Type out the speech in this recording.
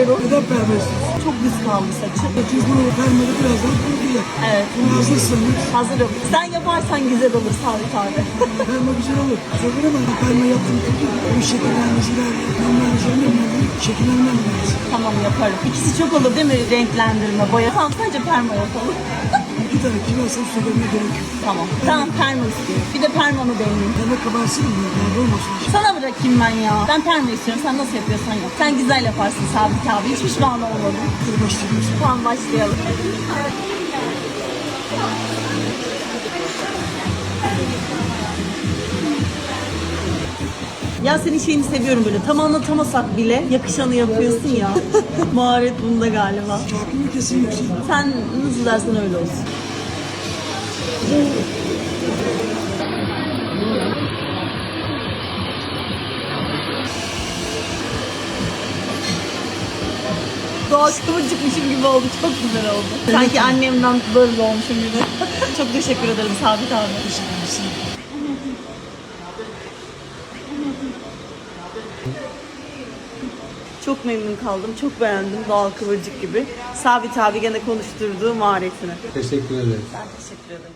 istiyorum. Neden perma istiyorsun? Çok düz kaldı saçı. Çünkü bunu permada biraz daha kuruluyor. Evet. Bunu hazırsanız Hazırım. Sen yaparsan güzel olur Sabit abi. perma güzel olur. Sorun ama perma yaptığım çünkü bu ben şekillenmem lazım. tamam yaparım. İkisi çok olur değil mi? Renklendirme, boya. Tamam sadece perma yapalım. İki tane kilosu söylemeye gerek yok. tamam. Tamam perma istiyorum. Bir de permamı deneyeyim. Perma kabarsın mı? Yani olmasın. Sana bırakayım ben ya. Ben perma istiyorum. Sen nasıl yapıyorsan yap. Sen güzel yaparsın Sabit abi. Hiç pişman olmadım. Hadi başlayalım. Tamam başlayalım. Ya senin şeyini seviyorum böyle. Tam anlatamasak bile yakışanı yapıyorsun ya. Maharet bunda galiba. Kalkımı kesin yüksek. Sen nasıl dersen öyle olsun. Doğaç kıvırcıkmışım gibi oldu. Çok güzel oldu. Sanki annemden böyle olmuşum gibi. Çok teşekkür ederim Sabit abi. Çok memnun kaldım. Çok beğendim. Doğal kıvırcık gibi. Sabit abi gene konuşturduğu maharetini. Teşekkür ederim. Ben teşekkür ederim.